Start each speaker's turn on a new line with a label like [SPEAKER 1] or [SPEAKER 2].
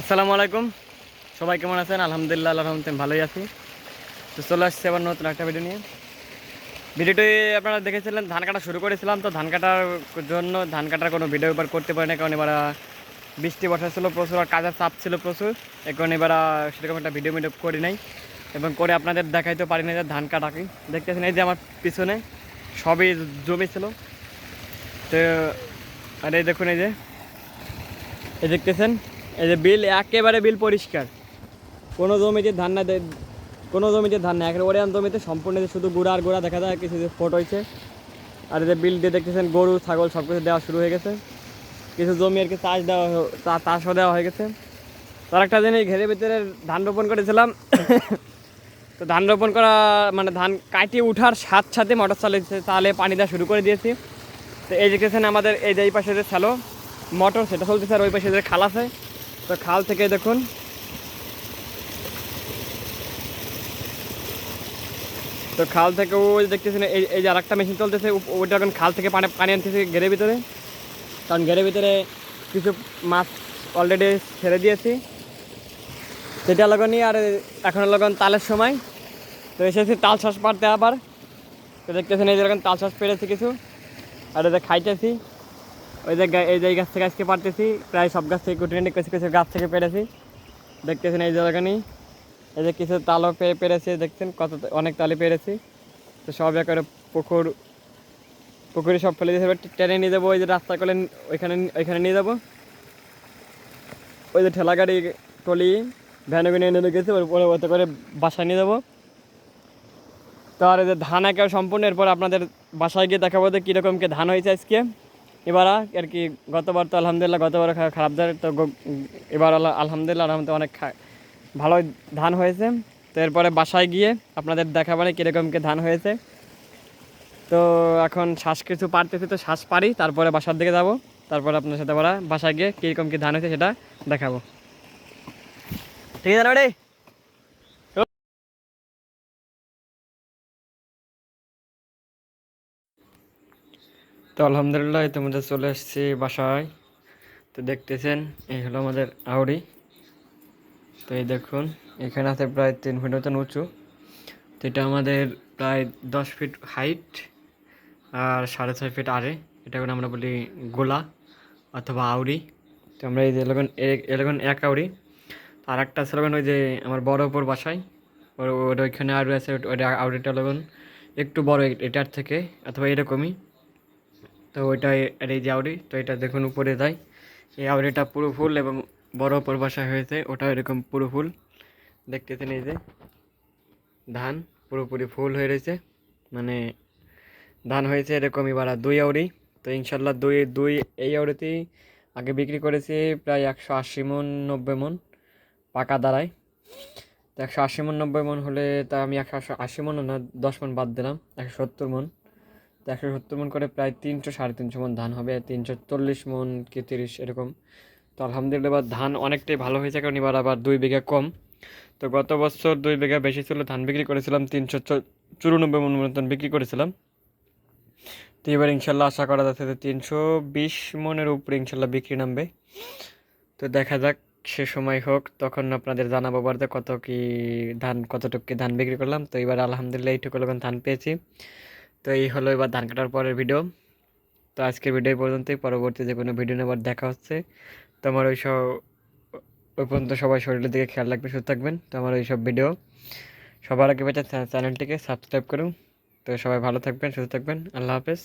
[SPEAKER 1] আসসালামু আলাইকুম। সবাই কেমন আছেন? আলহামদুলিল্লাহ রহমতে ভালোই আছি। তো চলে আসছে আবার নতুন একটা ভিডিও নিয়ে। ভিডিওটি আপনারা দেখেছিলেন, ধান কাটা শুরু করেছিলাম। তো ধান কাটার জন্য, ধান কাটার কোনো ভিডিও এবার করতে পারি না কারণ এবার বৃষ্টি, বর্ষা ছিল প্রচুর আর কাজের চাপ ছিল প্রচুর। কারণে এবার সেরকম একটা ভিডিও মিডিও করি নাই। এবং করে আপনাদের দেখাইতে পারি না যে ধান কাটা কি। দেখতেছেন, এই যে আমার পিছনে সবই জমি ছিল। তো, আর এই দেখুন, এই যে, এই দেখতেছেন এই যে বিল একেবারে বিল পরিষ্কার। কোনো জমিতে ধান না কোনো জমিতে ধান না একেবারে ওরিয়ান জমিতে সম্পূর্ণ শুধু গুড়া আর গোড়া দেখা যায়, কিছু ফোট হয়েছে। আর এই যে বিল দিয়ে দেখতেছেন, গরু, ছাগল সব কিছু দেওয়া শুরু হয়ে গেছে। কিছু জমি আর কি চাষ দেওয়া চাষও দেওয়া হয়ে গেছে। তার একটা জিনিস, ঘেরের ভিতরে ধান রোপণ করেছিলাম। তো ধান রোপণ করা মানে ধান কাটিয়ে উঠার সাথে সাথে মোটর চালিয়েছে তাহলে পানি দেওয়া শুরু করে দিয়েছি। তো এই দেখতেছেন আমাদের এই যে এই পাশে যে স্যালো, মোটর সেটা চলতেছে আর ওই পাশে যে খাল আছে। তো খাল থেকে দেখুন। তো খাল থেকে ওই দেখতেছেন, এই যে আরেকটা মেশিন চলতেছে ওইটা এখন খাল থেকে পানি পানি আনতেছে ঘেরের ভিতরে। কারণ ঘেরের ভিতরে কিছু মাছ অলরেডি ছেড়ে দিয়েছি। সেটা লাগানি আর এখন লাগান তালের সময়। তো এসেছি তাল শ্বাস পাড়তে আবার। তো দেখতেছেন এই যে তাল শ্বাস পেরেছি কিছু। আর এটা খাইতেছি। ওই যে গা- এই গাছ থেকে আজকে পারতেছি। প্রায় সব গাছ থেকে কুটি কিছু কিছু গাছ থেকে পেরেছি। দেখতেছেন এই জায়গানি এই যে কিছু তালও পেয়ে পেরেছি, দেখছেন কত অনেক তালে পেরেছি। তো সব একেবারে পুকুর পুকুরে সব ফেলে দিয়েছে। টেনে নিয়ে যাব, ওই যে রাস্তা করে ওইখানে ওইখানে নিয়ে যাব। ওই যে ঠেলা গাড়ি টলি ভ্যানে নিয়ে নিয়ে গেছে। ওর ওতে করে বাসায় নিয়ে যাব। তো আর এই যে ধান একেবারে সম্পূর্ণ, এরপর আপনাদের বাসায় গিয়ে দেখাবো যে কীরকম কি ধান হয়েছে আজকে। এবার আর কি গতবার তো আলহামদুলিল্লাহ গতবার খারাপ ধান তো এবার আলহামদুলিল্লাহ আলহামদুলিল্লাহ অনেক ভালো ধান হয়েছে। তো এরপরে বাসায় গিয়ে আপনাদের দেখা দেখাবারে কীরকম কী ধান হয়েছে। তো এখন শ্বাস কিছু পারতেছি তো শ্বাস পারি, তারপরে বাসার দিকে যাব। তারপরে আপনার সাথে আমরা বাসায় গিয়ে কীরকম কী ধান হয়েছে সেটা দেখাবো। ঠিক আছে, রেডি? তো আলহামদুলিল্লাহ তোমাদের চলে এসেছি বাসায়। তো দেখতেছেন, এই হলো আমাদের আউড়ি। তো এই দেখুন, এখানে আছে প্রায় তিন ফিট মতন উঁচু। তো এটা আমাদের প্রায় দশ ফিট হাইট আর সাড়ে ছয় ফিট আরে এটা করে আমরা বলি গোলা অথবা আউড়ি। তো আমরা এই যে এলাকান এলাকান এক আউড়ি। আর একটা স্লোগান ওই যে আমার বড় উপর বাসায়। ওর ওইখানে আরও আছে ওটা আউড়িটা লগন একটু বড়, এটার থেকে অথবা এরকমই। তো ওইটাই আর এই যে আউড়ি তো এটা দেখুন উপরে যায় এই আউড়িটা পুরো ফুল এবং বড় উপর বাসায় হয়েছে ওটা এরকম পুরো ফুল। দেখতেছেন এই যে, ধান পুরোপুরি ফুল হয়ে রয়েছে। মানে ধান হয়েছে এরকম এবার দুই আউড়ি তো ইনশাল্লাহ দুই দুই এই আউড়িতেই আগে বিক্রি করেছি প্রায় একশো আশি মন, নব্বই মন পাকা দাঁড়ায়। তো একশো আশি মন, নব্বই মন হলে তা আমি একশো আশি মন না, দশ মন বাদ দিলাম, একশো সত্তর মন। তো একশো সত্তর মন করে প্রায় তিনশো, সাড়ে তিনশো মন ধান হবে, তিনশো চল্লিশ মন কি তিরিশ, এরকম। তো আলহামদুলিল্লাহ এবার ধান অনেকটাই ভালো হয়েছে, কারণ এবার আবার দুই বিঘা কম। তো গত বছর দুই বিঘা বেশি ছিল, ধান বিক্রি করেছিলাম তিনশো চুরানব্বই মন মতন বিক্রি করেছিলাম। তো এবার ইনশাল্লাহ আশা করা যাচ্ছে যে তিনশো বিশ মনের উপরে ইনশাল্লাহ বিক্রি নামবে। তো দেখা যাক, সে সময় হোক, তখন আপনাদের জানাব বাড়িতে কত কি ধান, কতটুকু ধান বিক্রি করলাম। তো এবার আলহামদুলিল্লাহ এইটুকু ধান পেয়েছি। তো এই হলো এবার ধান কাটার পরের ভিডিও তো আজকের ভিডিও পর্যন্তই। পরবর্তী যে কোনো ভিডিও নেবার দেখা হচ্ছে। তো আমার ওই সব ওই পর্যন্ত সবাই শরীরের দিকে খেয়াল রাখবেন সুস্থ থাকবেন। তো আমার ওই সব ভিডিও সবার আগে পেতে চ্যানেলটিকে সাবস্ক্রাইব করুন। তো সবাই ভালো থাকবেন, সুস্থ থাকবেন। আল্লাহ হাফেজ।